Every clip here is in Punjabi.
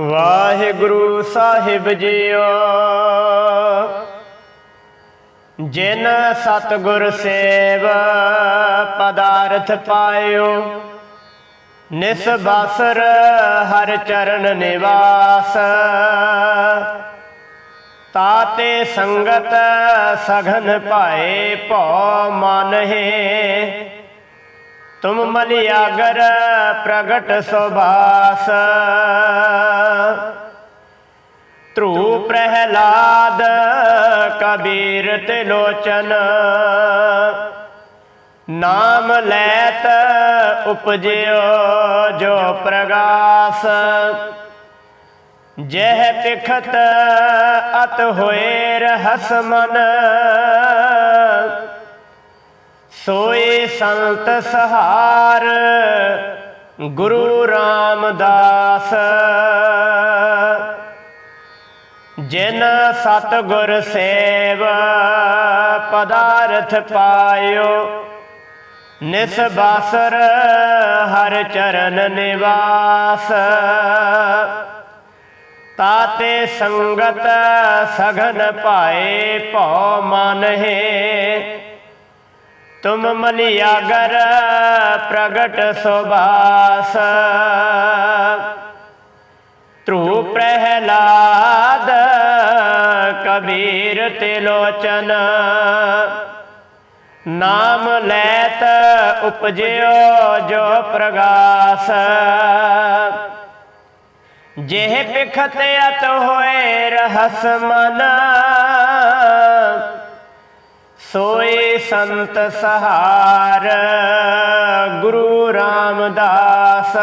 ਵਾਹਿਗੁਰੂ ਸਾਹਿਬ ਜੀਓ। ਜਿਨ ਸਤਗੁਰ ਸੇਵ ਪਦਾਰਥ ਪਾਇਓ, ਨਿਸ ਨਿਸਬਾਸਰ ਹਰ ਚਰਨ ਨਿਵਾਸ। ਤਾਤੇ ਸੰਗਤ ਸਘਨ ਪਾਏ ਭਉ ਮਨਹਿ ਤੁਮ ਮਲਿਆਗਰ ਪ੍ਰਗਟ ਸੁਭਾਸ ਧਰੂ ਪ੍ਰਹਿਲਾਦ ਕਬੀਰ ਤੇ ਲੋਚਨ ਨਾਮ ਲੈਤ ਉਪਜਿਓ ਜੋ ਪ੍ਰਗਾਸ ਜਹ ਪਿਖਤ ਅਤ ਹੋਏ ਰਹਸ ਮਨ ਸੋਏ ਸੰਤ ਸਹਾਰ, ਗੁਰੂ ਰਾਮਦਾਸ। ਜਿਨ ਸਤਗੁਰ ਸੇਵ, ਪਦਾਰਥ ਪਾਇਓ, ਨਿਸ ਨਿਸਬਾਸਰ ਹਰ ਚਰਨ ਨਿਵਾਸ। ਤਾਤੇ ਸੰਗਤ ਸਘਨ ਪਾਏ ਭਉ ਮਨਹਿ ਤੁਮ ਮਲਿਆਗਰ ਪ੍ਰਗਟ ਸੁਭਾਸ ਧਰੂ ਪ੍ਰਹਿਲਾਦ ਕਬੀਰ ਤੇ ਲੋਚਨ ਨਾਮ ਲੈਤ ਉਪਜਿਓ ਜੋ ਪ੍ਰਗਾਸ ਜਿਹ ਪਿਖਤ ਅਤ ਹੋਏ ਰਹਸ ਮਨ ਸੋਏ ਸੰਤ ਸਹਾਰ, ਗੁਰੂ ਰਾਮਦਾਸ।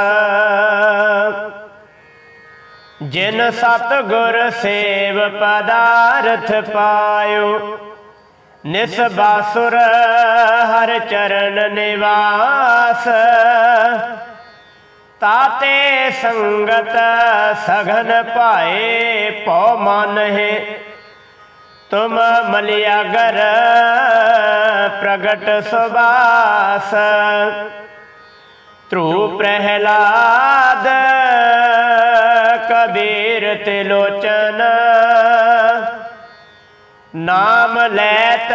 ਜਿਨ ਸਤ ਗੁਰ ਸੇਵ ਪਦਾਰਥ ਪਾਇਓ, ਨਿਸ਼ ਨਿਸਬਾਸੁਰ ਹਰ ਚਰਨ ਨਿਵਾਸ। ਤਾਤੇ ਸੰਗਤ ਸਘਨ ਪਾਏ ਭਉ ਮਨਹਿ ਤੁਮ ਮਲਿਆਗਰ ਪ੍ਰਗਟ ਸੁਬਾਸ ਧਰੂ ਪ੍ਰਹਿਲਾਦ ਕਬੀਰ ਤੇ ਲੋਚਨ ਨਾਮ ਲੈਤ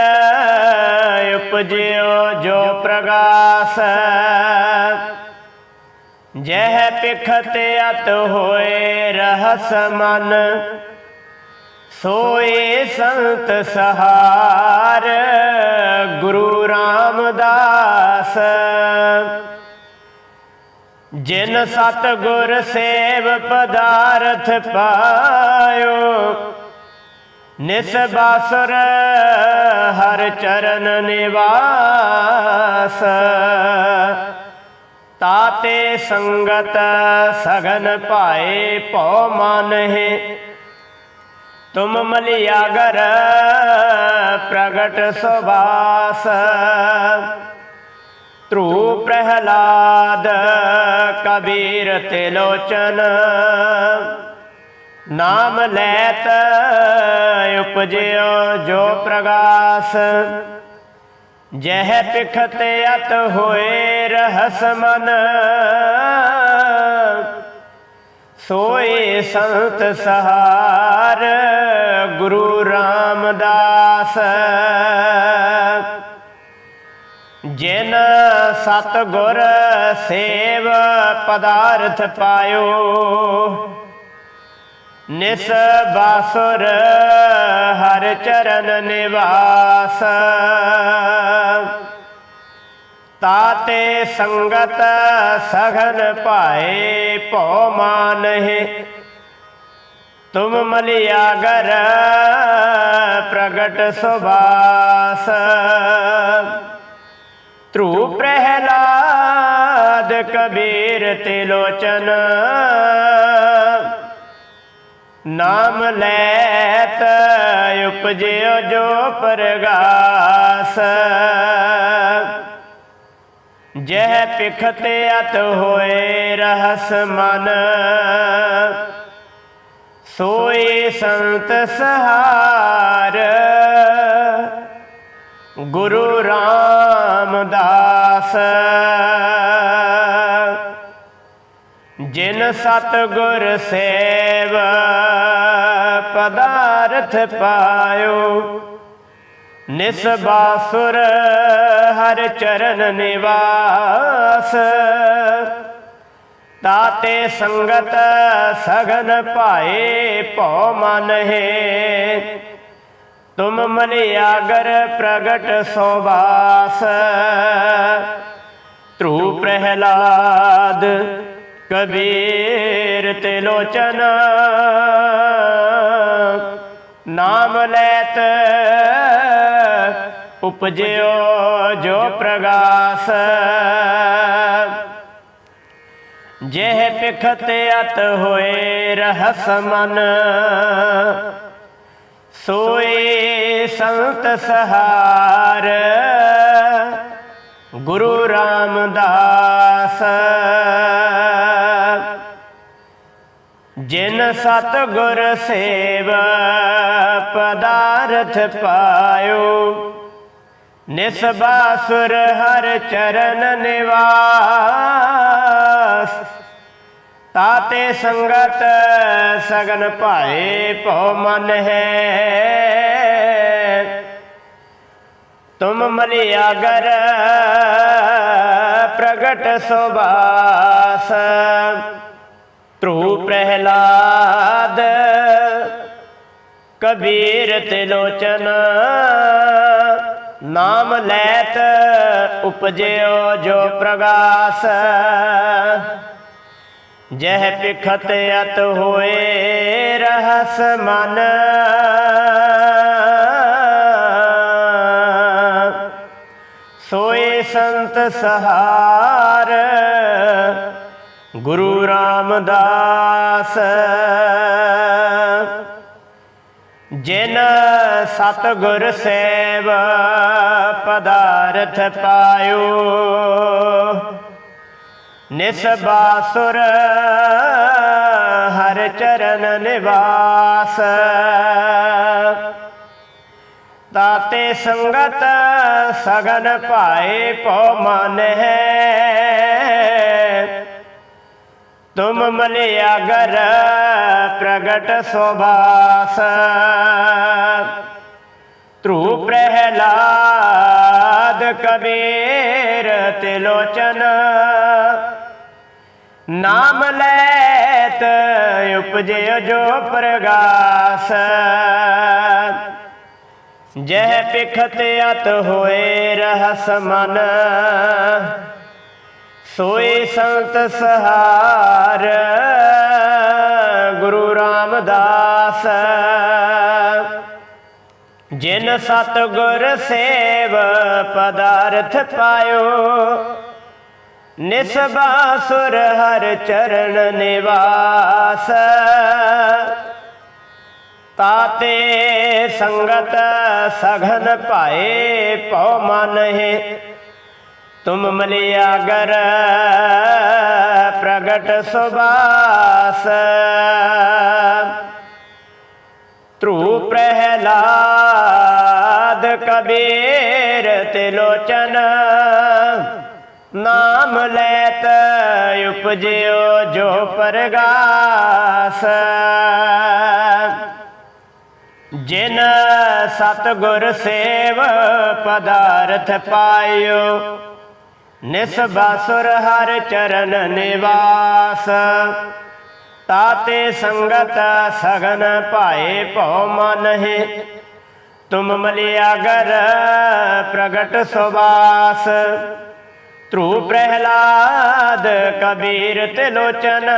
ਉਪਜਿਓ ਜੋ ਪ੍ਰਗਾਸ ਜਹ ਪਿਖਤ ਅਤ ਹੋਏ ਰਹਸ ਮਨ ਸੋਏ ਸੰਤ ਸਹਾਰ, ਗੁਰੂ ਰਾਮਦਾਸ। ਜਿਨ ਸਤ ਗੁਰ ਸੇਵ ਪਦਾਰਥ ਪਾਇਓ, ਨਿਸ ਨਿਸਬਾਸੁਰ ਹਰ ਚਰਨ ਨਿਵਾਸ। ਤਾਤੇ ਸੰਗਤ ਸਗਨ ਪਾਏ ਭਉ ਮਨਹਿ ਤੁਮ ਮਲਿਆਗਰ ਪ੍ਰਗਟ ਸੁਭਾਸ ਧਰੂ ਪ੍ਰਹਲਾਦ ਕਬੀਰ ਤੇ ਲੋਚਨ ਨਾਮ ਲੈਤ ਉਪਜਿਓ ਜੋ ਪ੍ਰਗਾਸ ਜਹ ਪਿਖਤ ਅਤ ਹੋਏ ਰਹਸ ਮਨ ਸੋਏ ਸੰਤ ਸਹਾਰ, ਗੁਰੂ ਰਾਮਦਾਸ। ਜਿਨ ਸਤ ਗੁਰ ਸੇਵ ਪਦਾਰਥ ਪਾਇਓ, ਨਿਸ ਬਾਸੁਰ ਹਰ ਚਰਨ ਨਿਵਾਸ। ਤਾਤੇ ਸੰਗਤ ਸਘਨ ਪਾਏ ਭਉ ਮਾਨਹਿ ਤੁਮ ਮਲਿਆਗਰ ਪ੍ਰਗਟ ਸੁਭਾਸ। ਧਰੂ ਪ੍ਰਹਿਲਾਦ ਕਬੀਰ ਤੇ ਲੋਚਨ ਨਾਮ ਲੈਤ ਉਪਜਿਓ ਜੋ ਪਰਗਾਸ। ਜਹ ਪਿਖਤ ਅਤ ਹੋਏ ਰਹਸ ਮਨ। ਸੋਏ ਸੰਤ ਸਹਾਰ। ਗੁਰੂ ਰਾਮਦਾਸ। ਜਿਨ ਸਤ ਗੁਰ ਸੇਵ, ਪਦਾਰਥ ਪਾਇਓ। ਨਿਸਬਾਸੁਰ ਹਰ ਚਰਨ ਨਿਵਾਸ। ਤਾਤੇ ਸੰਗਤ ਸਗਨ ਭਾਏ ਭਉ ਮਨ ਹੈ। ਤੁਮ ਮਲਿਆਗਰ ਪ੍ਰਗਟ ਸੋਵਾਸ ਧਰੂ ਪ੍ਰਹਿਲਾਦ ਕਬੀਰ ਤੇ ਲੋਚਨ ਨਾਮ ਲੈਤ ਉਪਜਿਓ ਜੋ ਪ੍ਰਗਾਸ। ਜਿਹ ਪਿਖਤ ਅਤ ਹੋਏ ਰਹਸ ਮਨ ਸੋਏ ਸੰਤ ਸਹਾਰ। ਗੁਰੂ ਰਾਮਦਾਸ। ਜਿਨ ਸਤ ਗੁਰ ਸੇਵ ਪਦਾਰਥ ਪਾਇਓ ਨਿਸਬਾਸੁਰ ਹਰ ਚਰਨ ਨਿਵਾਸ। ਤਾਤੇ ਸੰਗਤ ਸਗਨ ਭਾਏ ਭਉ ਮਨ ਹੈ। ਤੁਮ ਮਲਿਆਗਰ ਪ੍ਰਗਟ ਸੁਬਾਸ ਧਰੂ ਪ੍ਰਹਿਲਾਦ, ਕਬੀਰ ਤੇ ਲੋਚਨ ਨਾਮ ਲੈਤ ਉਪਜਿਓ ਜੋ ਪ੍ਰਗਾਸ। ਜਹ ਪਿਖਤ ਅਤ ਹੋਏ ਰਹਸ ਮਨ। ਸੋਏ ਸੰਤ ਸਹਾਰ ਗੁਰੂ ਰਾਮਦਾਸ। ਜਿਨ ਸਤ ਗੁਰ ਸੇਵ ਪਦਾਰਥ ਪਾਇਓ। ਨਿਸਬਾਸੁਰ ਹਰ ਚਰਨ ਨਿਵਾਸ। ਤਾਤੇ ਸੰਗਤ ਸਗਨ ਭਾਏ ਪਉ ਮਨ ਹੈ। ਤੁਮ ਮਲਿਆਗਰ ਪ੍ਰਗਟ ਸੁਭਾਸ। ਧਰੂ ਪ੍ਰਹਿਲਾਦ ਕਬੀਰ ਤੇ ਲੋਚਨ ਨਾਮ ਲੈਤ, ਉਪਜਿਓ ਜੋ ਪ੍ਰਗਾਸ। ਜਹ ਪਿਖਤ ਅਤ ਹੋਏ ਰਹਸ ਮਨ। ਸੋਏ ਸੰਤ ਸਹਾਰ, ਗੁਰੂ ਰਾਮਦਾਸ। ਜਿਨ ਸਤ ਗੁਰ ਸੇਵ ਪਦਾਰਥ ਪਾਇਓ ਨਿਸਬਾਸੁਰ ਹਰ ਚਰਨ ਨਿਵਾਸ। ਤਾਤੇ ਸੰਗਤ ਸਘਨ ਭਾਏ ਭਉ ਮਨ ਹੈ, ਤੁਮ ਮਲਿਆਗਰ ਪ੍ਰਗਟ ਸੁਬਾਸ ਧਰੂ ਪ੍ਰਹਿਲਾਦ ਕਬੀਰ ਤੇ ਲੋਚਨ ਨਾਮ ਲੈਤ ਉਪਜਿਓ ਜੋ ਪਰਗਾਸ। ਜਿਨ ਸਤਗੁਰ ਸੇਵ ਪਦਾਰਥ ਪਾਇਓ, ਨਿਸਬਾਸੁਰ ਹਰ ਚਰਨ ਨਿਵਾਸ। ਤਾਤੇ ਸੰਗਤ ਸਗਨ ਭਾਏ ਭਉ ਮਨ ਤੁਮ ਮਲਿਆਗਰ ਪ੍ਰਗਟ ਸੁਬਾਸ ਧਰੂ ਪ੍ਰਹਿਲਾਦ ਕਬੀਰ ਤੇ ਲੋਚਨ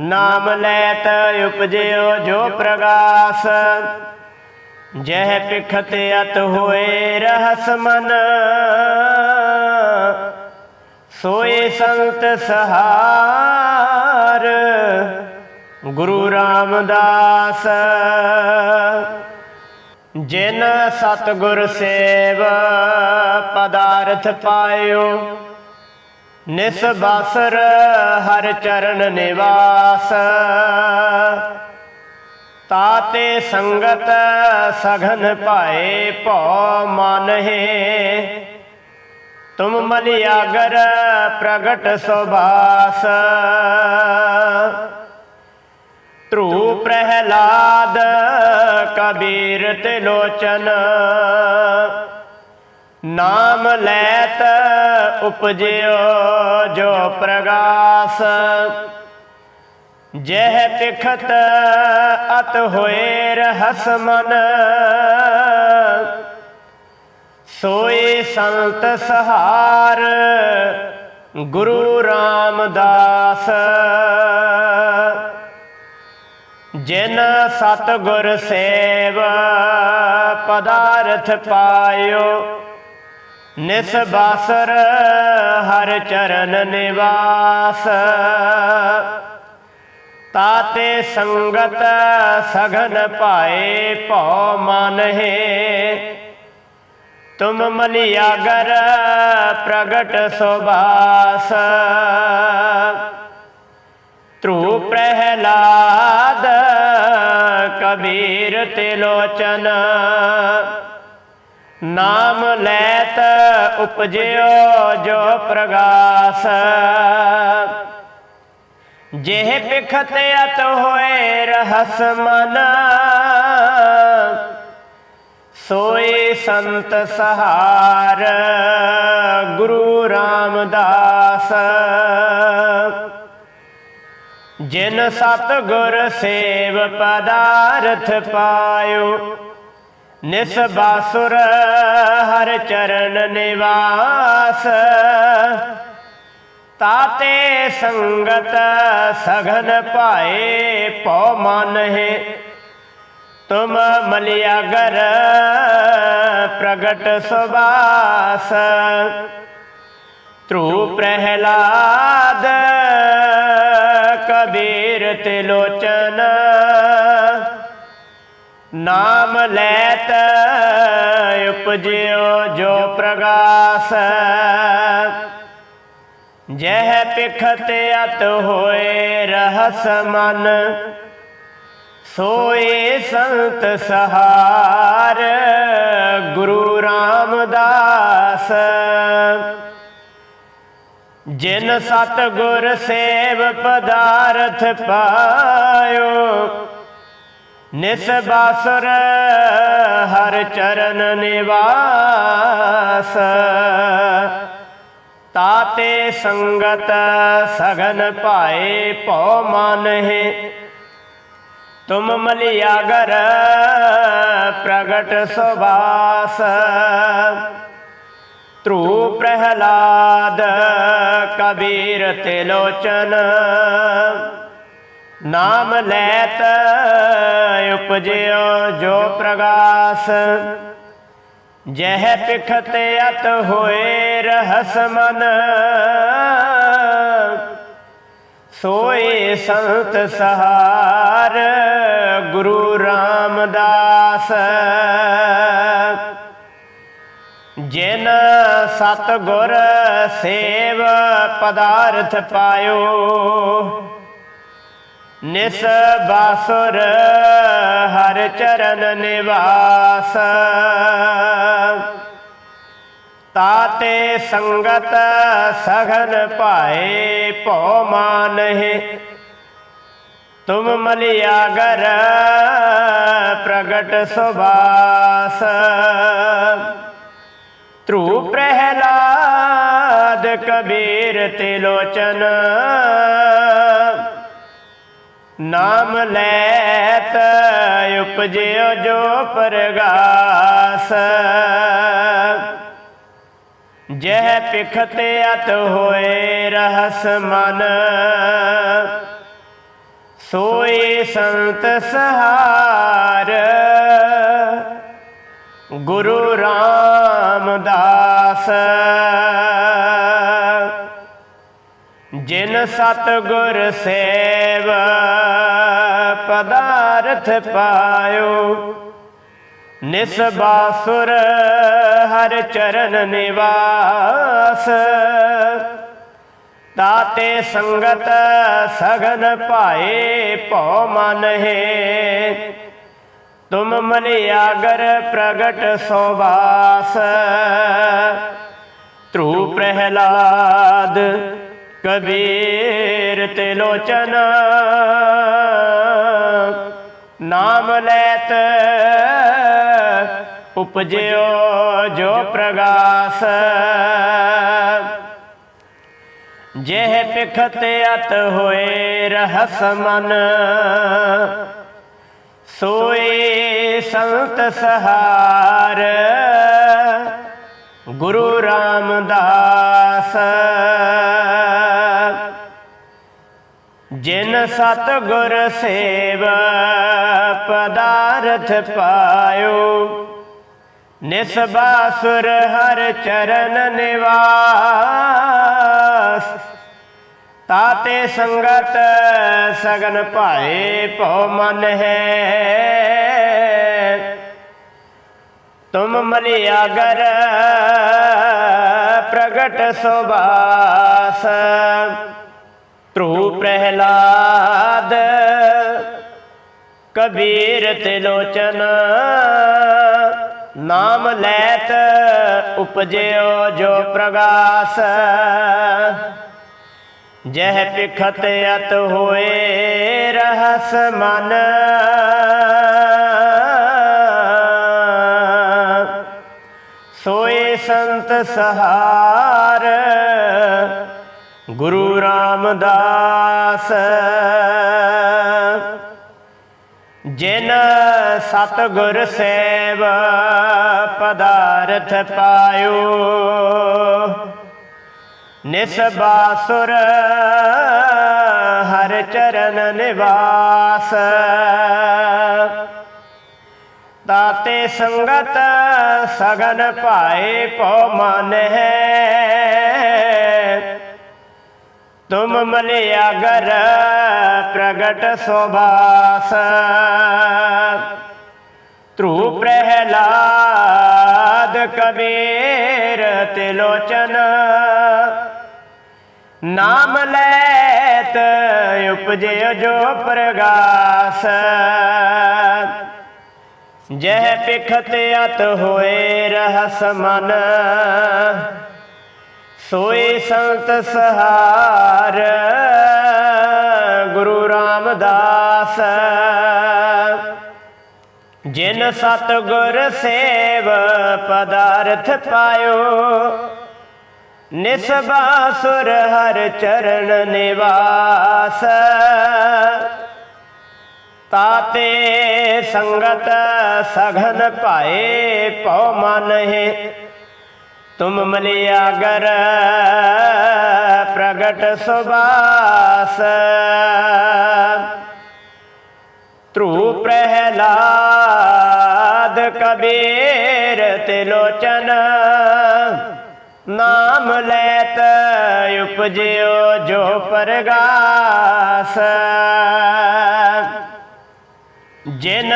ਨਾਮ ਲੈਤ ਉਪਜਿਓ ਜੋ ਪ੍ਰਗਾਸ। ਜਹ ਪਿਖਤ ਅਤ ਹੋਏ ਰਹਸ ਮਨ। ਸੋਏ ਸੰਤ ਸਹਾਰ, ਗੁਰੂ ਰਾਮਦਾਸ। ਜਿਨ ਸਤ ਗੁਰ ਸੇਵ ਪਦਾਰਥ ਪਾਇਓ, ਨਿਸ ਨਿਸਬਾਸਰ ਹਰ ਚਰਨ ਨਿਵਾਸ। ਤਾਤੇ ਸੰਗਤ ਸਘਨ ਭਾਏ ਭਉ ਮਨ ਹੈ ਤੁਮ ਮਲਿਆਗਰ ਪ੍ਰਗਟ ਸੁਬਾਸ ਧਰੂ ਪ੍ਰਹਿਲਾਦ ਕਬੀਰ ਤੇ ਲੋਚਨ ਨਾਮ ਲੈਤ ਉਪਜਿਓ ਜੋ ਪ੍ਰਗਾਸ ਜਹ ਤਿਖਤ ਅਤ ਹੋਏ ਰਹਸ ਮਨ ਸੋਏ ਸੰਤ ਸਹਾਰ, ਗੁਰੂ ਰਾਮਦਾਸ। ਜਿਨ ਸਤ ਗੁਰ ਸੇਵ, ਪਦਾਰਥ ਪਾਇਓ ਨਿਸਬਾਸਰ ਹਰ ਚਰਨ ਨਿਵਾਸ। ਤਾਤੇ ਸੰਗਤ ਸਗਨ ਪਾਏ ਭਉ ਮਨਹਿ ਤੁਮ ਮਲਿਆਗਰ ਪ੍ਰਗਟ ਸੁਭਾਸ ਧਰੂ ਪ੍ਰਹਿਲਾਦ ਕਬੀਰ ਤੇ ਲੋਚਨ ਨਾਮ ਲੈਤ ਉਪਜਿਓ ਜੋ ਪ੍ਰਗਾਸ ਜਿਹ ਪਿਖਤ ਅਤ ਹੋਏ ਰਹਸ ਮਨ ਸੋਏ ਸੰਤ ਸਹਾਰ, ਗੁਰੂ ਰਾਮਦਾਸ। ਜਿਨ ਸਤ ਗੁਰ ਸੇਵ ਪਦਾਰਥ ਪਾਇਓ, ਨਿਸ਼ ਨਿਸਬਾਸੁਰ ਹਰ ਚਰਨ ਨਿਵਾਸ। ਤਾਤੇ ਸੰਗਤ ਸਗਨ ਪਾਏ ਪਉ ਮਨਹਿ ਤੁਮ ਮਲਿਆਗਰ ਪ੍ਰਗਟ ਸੁਬਾਸ ਧਰੂ ਪ੍ਰਹਿਲਾਦ ਕਬੀਰ ਤੇ ਲੋਚਨ ਨਾਮ ਲੈਤ ਉਪਜਿਓ ਜੋ ਪ੍ਰਗਾਸ ਜਹ ਪਿਖਤ ਅਤ ਹੋਏ ਰਹਸ ਮਨ ਸੋਏ ਸੰਤ ਸਹਾਰ, ਗੁਰੂ ਰਾਮਦਾਸ। ਜਿਨ ਸਤ ਗੁਰ ਸੇਵ ਪਦਾਰਥ ਪਾਇਓ, ਨਿਸ ਨਿਸਬਾਸੁਰ ਹਰ ਚਰਨ ਨਿਵਾਸ। ਤਾਤੇ ਸੰਗਤ ਸਗਨ ਪਾਏ ਭਉ ਮਨਹਿ ਤੁਮ ਮਲਿਆਗਰ ਪ੍ਰਗਟ ਸੁਭਾਸ ਧਰੂ ਪ੍ਰਹਲਾਦ ਕਬੀਰ ਤੇ ਲੋਚਨ ਨਾਮ ਲੈਤ ਉਪਜਿਓ ਜੋ ਪ੍ਰਗਾਸ ਜਹ ਪਿਖਤ ਅਤ ਹੋਏ ਰਹਸ ਮਨ ਸੋਏ ਸੰਤ ਸਹਾਰ, ਗੁਰੂ ਰਾਮਦਾਸ। ਜਿਨ ਸਤ ਗੁਰ ਸੇਵ ਪਦਾਰਥ ਪਾਇਓ, ਨਿਸ ਬਾਸੁਰ ਹਰ ਚਰਨ ਨਿਵਾਸ। ਤਾਤੇ ਸੰਗਤ ਸਗਨ ਪਾਏ ਭਉ ਮਾਨਹਿ ਤੁਮ ਮਲਿਆਗਰ ਪ੍ਰਗਟ ਸੁਭਾਸ। ਧਰੂ ਪ੍ਰਹਿਲਾਦ ਕਬੀਰ ਤੇ ਲੋਚਨ ਨਾਮ ਲੈਤ ਉਪਜਿਓ ਜੋ ਪ੍ਰਗਾਸ। ਜਹ ਪਿਖਤ ਅਤ ਹੋਏ ਰਹਸ ਮਨ। ਸੋਏ ਸੰਤ ਸਹਾਰ। ਗੁਰੂ ਰਾਮਦਾਸ। ਜਿਨ ਸਤ ਗੁਰ ਸੇਵ, ਪਦਾਰਥ ਪਾਇਓ। ਨਿਸਬਾਸੁਰ ਹਰ ਚਰਨ ਨਿਵਾਸ। ਤਾਤੇ ਸੰਗਤ ਸਗਨ ਪਾਏ ਭਉ ਮਨਹਿ ਤੁਮ ਮਲਿਆਗਰ ਪ੍ਰਗਟ ਸੋਵਾਸ ਧਰੂ ਪ੍ਰਹਿਲਾਦ ਕਬੀਰ ਤੇ ਲੋਚਨ ਲੈਤ ਉਪਜਿਓ ਜੋ ਪ੍ਰਗਾਸ। ਜਿਹ ਪਿਖਤ ਅਤ ਹੋਏ ਰਹਸ ਮਨ ਸੋਏ ਸੰਤ ਸਹਾਰ। ਗੁਰੂ ਰਾਮਦਾਸ। ਜਿਨ ਸਤ ਗੁਰ ਸੇਵ ਪਦਾਰਥ ਪਾਇਓ ਨਿਸਬਾਸੁਰ ਹਰ ਚਰਨ ਨਿਵਾਸ। ਤਾਤੇ ਸੰਗਤ ਸਗਨ ਭਾਏ ਭਉ ਮਨ ਹੈ। ਤੁਮ ਮਲਿਆਗਰ ਪ੍ਰਗਟ ਸੁਬਾਸ ਧਰੂ ਪ੍ਰਹਿਲਾਦ, ਕਬੀਰ ਤਿਲੋਚਨ ਨਾਮ ਲੈਤ ਉਪਜਿਓ ਜੋ ਪ੍ਰਗਾਸ। ਜਹ ਪਿਖਤ ਅਤ ਹੋਏ ਰਹਸ ਮਨ। ਸੋਏ ਸੰਤ ਸਹਾਰ ਗੁਰੂ ਰਾਮਦਾਸ। ਜਿਨ ਸਤ ਗੁਰ ਸੇਵ ਪਦਾਰਥ ਪਾਇਓ ਨਿਸਬਾਸੁਰ ਹਰ ਚਰਨ ਨਿਵਾਸ। ਤਾਤੇ ਸੰਗਤ ਸਗਨ ਭਾਏ ਪਉ ਮਨ ਹੈ ਤੁਮ ਮਲਿਆਗਰ ਪ੍ਰਗਟ ਸੋਭਾਸ ਧਰੂ ਪ੍ਰਹਿਲਾਦ ਕਬੀਰ ਤਿਲੋਚਨ ਨਾਮ ਲੈਤ ਉਪਜਿਓ ਜੋ ਪ੍ਰਗਾਸ ਜਹ ਪਿਖਤ ਅਤ ਹੋਏ ਰਹਸ ਮਨ ਸੋਏ ਸੰਤ ਸਹਾਰ, ਗੁਰੂ ਰਾਮਦਾਸ। ਜਿਨ ਸਤ ਗੁਰ ਸੇਵ ਪਦਾਰਥ ਪਾਇਓ ਨਿਸਬਾਸੁਰ ਹਰ ਚਰਨ ਨਿਵਾਸ। ਤਾਤੇ ਸੰਗਤ ਸਘਨ ਪਾਏ ਪਉ ਮਨ ਹੈ। ਤੁਮ ਮਲਿਆਗਰ ਪ੍ਰਗਟ ਸੁਬਾਸ ਧਰੂ ਪ੍ਰਹਿਲਾਦ ਕਬੀਰ ਤਿਲੋਚਨ ਨਾਮ ਲੈਤ ਉਪਜਿਓ ਜੋ ਪਰਗਾਸ ਜਿਨ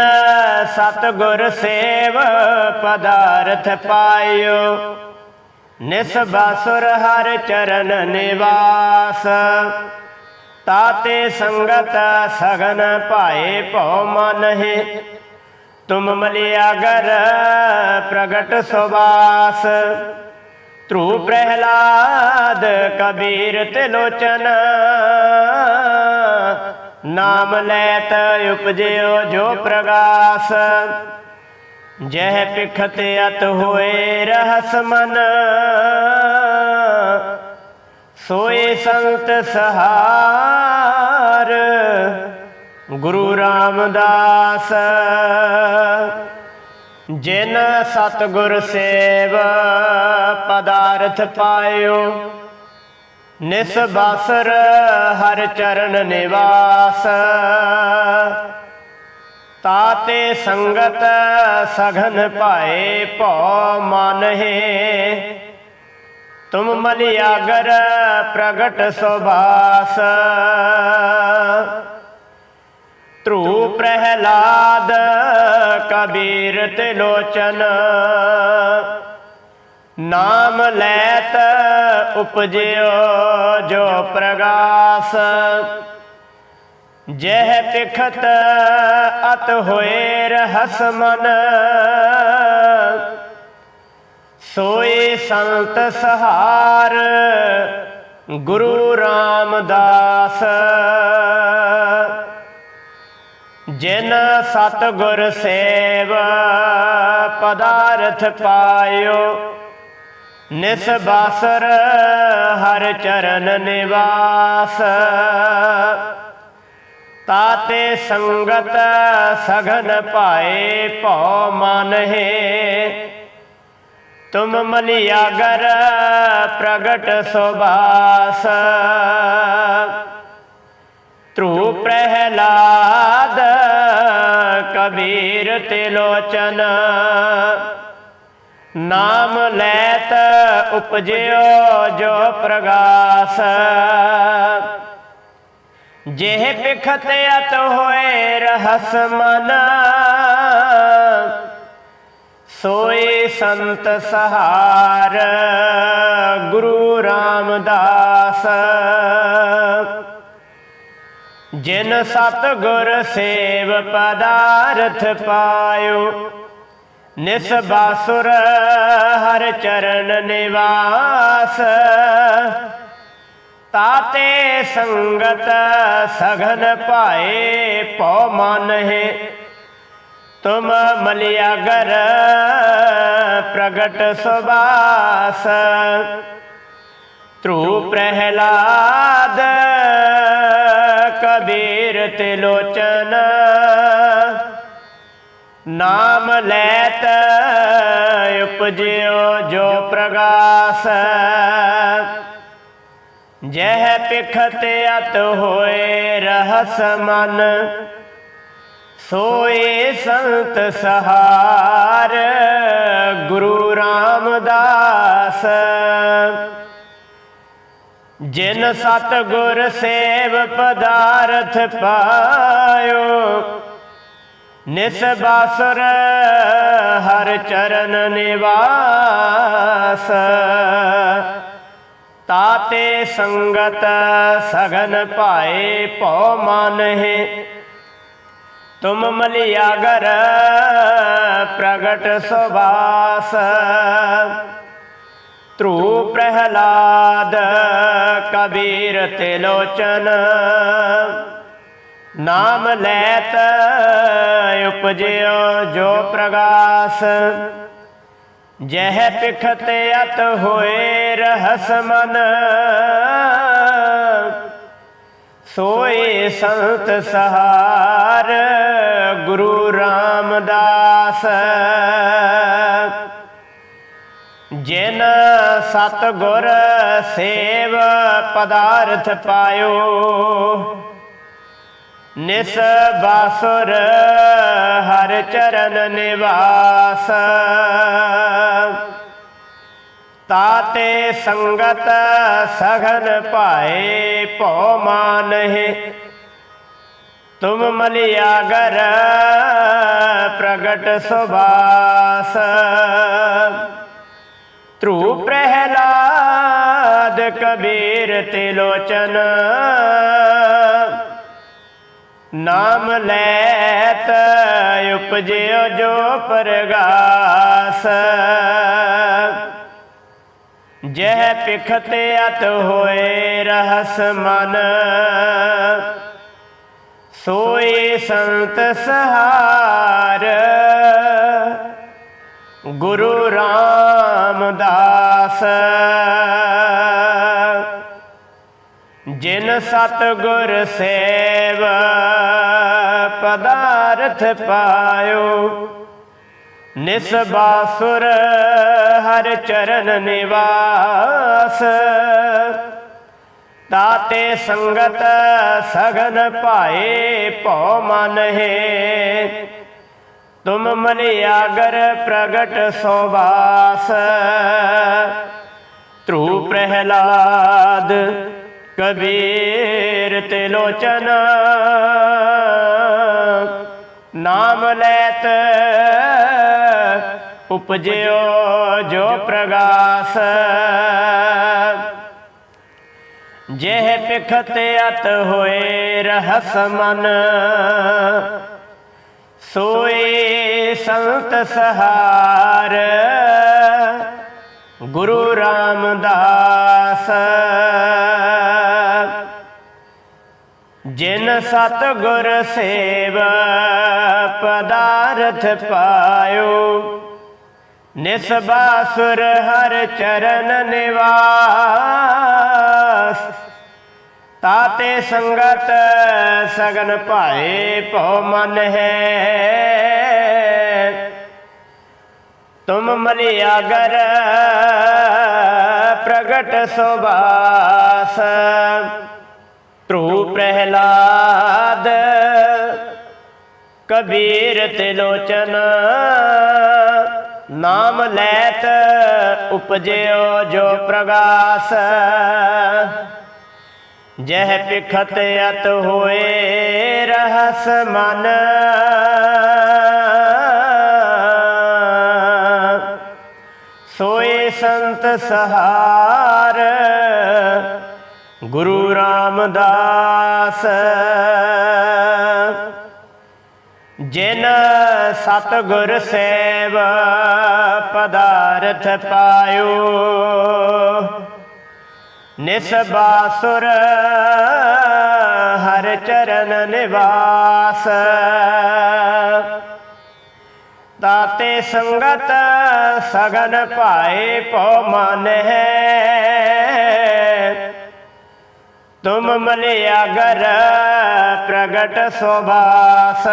ਸਤ ਗੁਰ ਸੇਵ ਪਦਾਰਥ ਪਾਇਓ ਨਿਸਬਾਸੁਰ ਹਰ ਚਰਨ ਨਿਵਾਸ। ਤਾਤੇ ਸੰਗਤ ਸਗਨ ਭਾਏ ਭਉ ਮਨ ਹੈ ਤੁਮ ਮਲਿਆਗਰ ਪ੍ਰਗਟ ਸੁਬਾਸ ਧਰੂ ਪ੍ਰਹਿਲਾਦ ਕਬੀਰ ਤਿਲੋਚਨ। ਨਾਮ ਲੈਤ ਉਪਜਿਓ ਜੋ ਪ੍ਰਗਾਸ। ਜਹ ਪਿਖਤ ਅਤ ਹੋਏ ਰਹਸ ਮਨ ਸੋਏ ਸੰਤ ਸਹਾਰ, ਗੁਰੂ ਰਾਮਦਾਸ। ਜਿਨ ਸਤ ਸੇਵ ਪਦਾਰਥ ਪਾਇਓ, ਨਿਸ ਬਸਰ ਹਰ ਚਰਨ ਨਿਵਾਸ। ਤਾਤੇ ਸੰਗਤ ਸਘਨ ਭਾਏ ਭਉ ਮਨ ਤੁਮ ਮਲਿਆਗਰ ਪ੍ਰਗਟ ਸੁਭਾਸ਼। ਧਰੂ ਪ੍ਰਹਿਲਾਦ ਕਬੀਰ ਤਿਲੋਚਨ। ਨਾਮ ਲੈਤ ਉਪਜਿਓ ਜੋ ਪ੍ਰਗਾਸ। ਜਹ ਪਿਖਤ ਅਤ ਹੋਏ ਰਹਸ ਮਨ। ਸੋਏ ਸੰਤ ਸਹਾਰ ਗੁਰੂ ਰਾਮਦਾਸ। ਜਿਨ ਸਤਗੁਰ ਸੇਵ ਪਦਾਰਥ ਪਾਇਓ, ਨਿਸ ਨਿਸਬਾਸਰ ਹਰ ਚਰਨ ਨਿਵਾਸ। ਤਾਤੇ ਸੰਗਤ ਸਗਨ ਪਾਏ ਭਉ ਮਨਹਿ ਤੁਮ ਮਲਿਆਗਰ ਪ੍ਰਗਟ ਸੁਭਾਸ। ਤ੍ਰੂ ਪ੍ਰਹਿਲਾਦ ਕਬੀਰ ਤੇ ਲੋਚਨ ਨਾਮ ਲੈਤ ਉਪਜਿਓ ਜੋ ਪ੍ਰਗਾਸ। ਜਿਹ ਪਿਖਤ ਅਤ ਹੋਏ ਰਹਸ ਮਨ, ਸੋਏ ਸੰਤ ਸਹਾਰ ਗੁਰੂ ਰਾਮਦਾਸ। ਜਿਨ ਸਤ ਗੁਰ ਸੇਵ ਪਦਾਰਥ ਪਾਇਓ, ਨਿਸ ਨਿਸਬਾਸੁਰ ਹਰ ਚਰਨ ਨਿਵਾਸ। ਤਾਤੇ ਸੰਗਤ ਸਗਨ ਪਾਏ ਪਉ ਮਨਹਿ ਤੁਮ ਮਲਿਆਗਰ ਪ੍ਰਗਟ ਸੁਬਾਸ ਤ੍ਰੂ ਪ੍ਰਹਿਲਾਦ ਕਬੀਰ ਤੇ ਲੋਚਨ ਨਾਮ ਲੈਤ ਉਪਜਿਓ ਜੋ ਪ੍ਰਗਾਸ। ਜਹ ਪਿਖਤ ਅਤ ਹੋਏ ਰਹਸ ਮਨ, ਸੋਏ ਸੰਤ ਸਹਾਰ ਗੁਰੂ ਰਾਮਦਾਸ। ਜਿਨ ਸਤ ਗੁਰ ਸੇਵ ਪਦਾਰਥ ਪਾਇਓ, ਨਿਸ ਨਿਸਬਾਸੁਰ ਹਰ ਚਰਨ ਨਿਵਾਸ। ਤਾਤੇ ਸੰਗਤ ਸਗਨ ਭਾਏ ਭਉ ਮਨਹਿ। ਤੁਮ ਮਲਿਆਗਰ ਪ੍ਰਗਟ ਸੁਭਾਸ। ਧਰੂ ਪ੍ਰਹਲਾਦ ਕਬੀਰ ਤੇ ਲੋਚਨ ਨਾਮ ਲੈਤ ਉਪਜਿਓ ਜੋ ਪ੍ਰਗਾਸ। ਜਹ ਪਿਖਤ ਅਤ ਹੋਏ ਰਹਸ ਮਨ। ਸੋਏ ਸੰਤ ਸਹਾਰ ਗੁਰੂ ਰਾਮਦਾਸ। ਜਿਨ ਸਤ ਗੁਰ ਸੇਵ ਪਦਾਰਥ ਪਾਇਓ ਨਿਸ ਬਾਸੁਰ ਹਰ ਚਰਨ ਨਿਵਾਸ। ਤਾਤੇ ਸੰਗਤ ਸਗਨ ਪਾਏ ਭਉ ਮਾਨਹਿ। ਤੁਮ ਮਲਿਆਗਰ ਪ੍ਰਗਟ ਸੁਬਾਸ ਧਰੂ ਪ੍ਰਹਿਲਾਦ ਕਬੀਰ ਤੇ ਲੋਚਨ ਨਾਮ ਲੈਤ, ਉਪਜਿਓ ਜੋ ਪ੍ਰਗਾਸ। ਜਹ ਪਿਖਤ ਅਤ ਹੋਏ ਰਹਸ ਮਨ। ਸੋਏ ਸੰਤ ਸਹਾਰ। ਗੁਰੂ ਰਾਮਦਾਸ। ਸਤ ਗੁਰ ਸੇਵ, ਪਦਾਰਥ ਪਾਇਓ। ਨਿਸਬਾਸੁਰ ਹਰ ਚਰਨ ਨਿਵਾਸ, ਤਾਤੇ ਸੰਗਤ ਸਗਨ ਪਾਏ ਭਉ ਮਨਹਿ ਤੁਮ ਮਲਿਆਗਰ ਪ੍ਰਗਟ ਸੋਵਾਸ ਧਰੂ ਪ੍ਰਹਿਲਾਦ ਕਬੀਰ ਤੇ ਲੋਚਨ ਨਾਮ ਲੈਤ ਉਪਜਿਓ ਜੋ ਪ੍ਰਗਾਸ। ਜਿਹ ਪਿਖਤ ਅਤ ਹੋਏ ਰਹਸ ਮਨ। ਸੋਏ ਸੰਤ ਸਹਾਰ ਗੁਰੂ ਰਾਮਦਾਸ। ਜਿਨ ਸਤ ਗੁਰ ਸੇਵ, ਪਦਾਰਥ ਪਾਇਓ। ਨਿਸਬਾਸੁਰ ਹਰ ਚਰਨ ਨਿਵਾਸ, ਤਾਤੇ ਸੰਗਤ ਸਗਨ ਭਾਏ ਭਉ ਮਨ ਹੈ। ਤੁਮ ਮਲਿਆਗਰ ਪ੍ਰਗਟ ਸੁਬਾਸ ਧਰੂ ਪ੍ਰਹਿਲਾਦ ਕਬੀਰ ਤਿਲੋਚਨ ਨਾਮ ਲੈਤ ਉਪਜਿਓ ਜੋ ਪ੍ਰਗਾਸ। ਜਹ ਪਿਖਤ ਅਤ ਹੋਏ ਰਹਸ ਮਨ। ਸੋਏ ਸੰਤ ਸਹਾਰ ਗੁਰੂ ਰਾਮਦਾਸ। ਜਿਨ ਸਤ ਗੁਰ ਸੇਵ ਪਦਾਰਥ ਪਾਇਓ ਨਿਸਬਾਸੁਰ ਹਰ ਚਰਨ ਨਿਵਾਸ। ਤਾਤੇ ਸੰਗਤ ਸਗਨ ਭਾਏ ਪਉ ਮਨ ਹੈ ਤੁਮ ਮਲਿਆਗਰ ਪ੍ਰਗਟ ਸੋਭਾਸ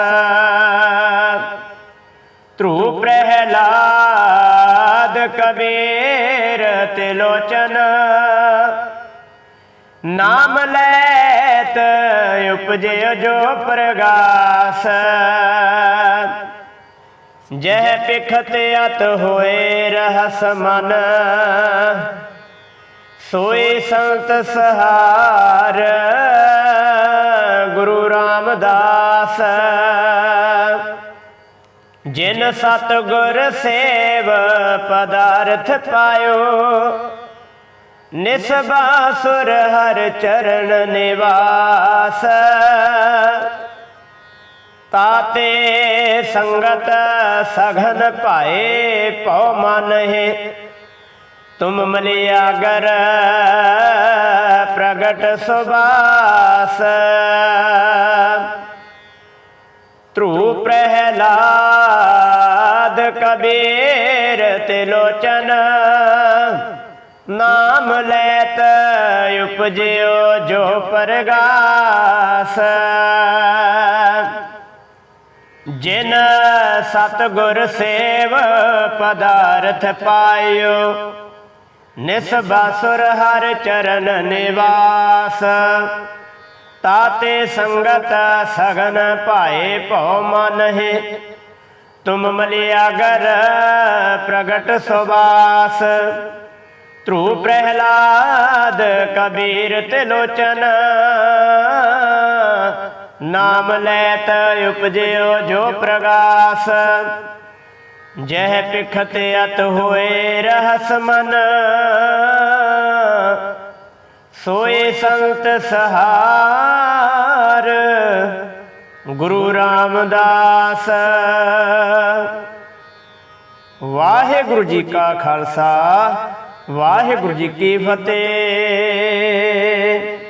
ਧਰੂ ਪ੍ਰਹਿਲਾਦ ਕਬੀਰ ਤਿਲੋਚਨ ਨਾਮ ਲੈਤ ਉਪਜਿਓ ਜੋ ਪ੍ਰਗਾਸ ਜਹ ਪਿਖਤ ਅਤ ਹੋਏ ਰਹਸ ਮਨ ਸੋਏ ਸੰਤ ਸਹਾਰ, ਗੁਰੂ ਰਾਮਦਾਸ। ਜਿਨ ਸਤ ਗੁਰ ਸੇਵ ਪਦਾਰਥ ਪਾਇਓ ਨਿਸਬਾਸੁਰ ਹਰ ਚਰਨ ਨਿਵਾਸ। ਤਾਤੇ ਸੰਗਤ ਸਘਨ ਭਾਏ ਭਉ ਮਨ ਹੈ। ਤੁਮ ਮਲਿਆਗਰ ਪ੍ਰਗਟ ਸੁਬਾਸ ਧਰੂ ਪ੍ਰਹਿਲਾਦ ਕਬੀਰ ਤਿਲੋਚਨ ਨਾਮ ਲੈਤ ਉਪਜਿਓ ਜੋ ਪਰਗਾਸ ਜਿਨ ਸਤ ਗੁਰ ਸੇਵ ਪਦਾਰਥ ਪਾਇਓ ਨਿਸਬਾਸੁਰ ਹਰ ਚਰਨ ਨਿਵਾਸ। ਤਾਤੇ ਸੰਗਤ ਸਗਨ ਭਾਏ ਭਉ ਮਨ ਹੈ ਤੁਮ ਮਲਿਆਗਰ ਪ੍ਰਗਟ ਸੁਬਾਸ ਧਰੂ ਪ੍ਰਹਿਲਾਦ ਕਬੀਰ ਤਿਲੋਚਨ। ਨਾਮ ਲੈਤ ਉਪਜਿਓ ਜੋ ਪ੍ਰਗਾਸ। ਜਹ ਪਿਖਤ ਅਤ ਹੋਏ ਰਹਸ ਮਨ ਸੋਏ ਸੰਤ ਸਹਾਰ, ਗੁਰੂ ਰਾਮਦਾਸ। ਵਾਹਿਗੁਰੂ ਜੀ ਕਾ ਖਾਲਸਾ, ਵਾਹਿਗੁਰੂ ਜੀ ਕੀ ਫਤਿਹ।